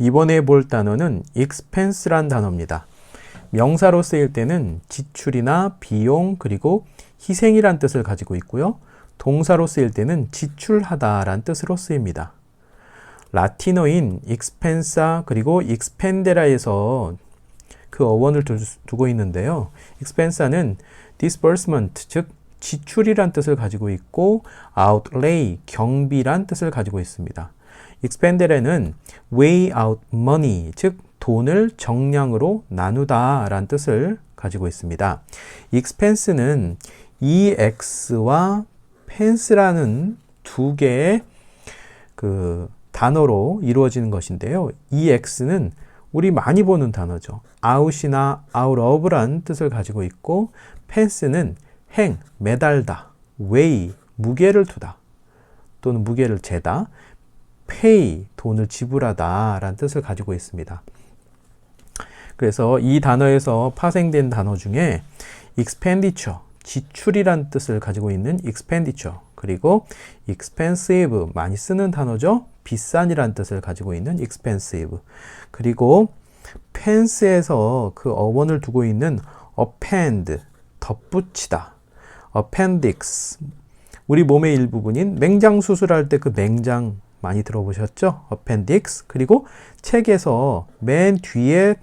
이번에 볼 단어는 expense란 단어입니다. 명사로 쓰일 때는 지출이나 비용 그리고 희생이란 뜻을 가지고 있고요. 동사로 쓰일 때는 지출하다란 뜻으로 쓰입니다. 라틴어인 expensa 그리고 expendera에서 그 어원을 두- 두고 있는데요. expensa는 disbursement 즉 지출이란 뜻을 가지고 있고 outlay 경비란 뜻을 가지고 있습니다. expendera는 weigh out money 즉 돈을 정량으로 나누다 라는 뜻을 가지고 있습니다. expense는 ex와 pense라는 두 개의 그 단어로 이루어지는 것인데요. ex는 우리 많이 보는 단어죠. out이나 out of란 뜻을 가지고 있고 pense는 행, 매달다, weigh, 무게를 두다 또는 무게를 재다, pay, 돈을 지불하다 라는 뜻을 가지고 있습니다. 그래서 이 단어에서 파생된 단어 중에 expenditure, 지출이란 뜻을 가지고 있는 expenditure, 그리고 expensive, 많이 쓰는 단어죠. 비싼이란 뜻을 가지고 있는 expensive, 그리고 pense에서 그 어원을 두고 있는 append, 덧붙이다, appendix, 우리 몸의 일부분인 맹장 수술할 때 그 맹장 많이 들어보셨죠? appendix. 그리고 책에서 맨 뒤에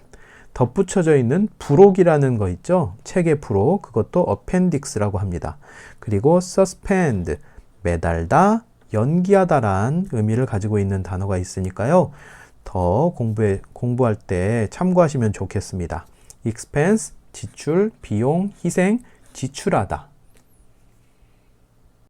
덧붙여져 있는 부록이라는 거 있죠? 책의 부록. 그것도 appendix라고 합니다. 그리고 suspend. 매달다, 연기하다란 의미를 가지고 있는 단어가 있으니까요. 더 공부해, 공부할 때 참고하시면 좋겠습니다. expense, 지출, 비용, 희생, 지출하다.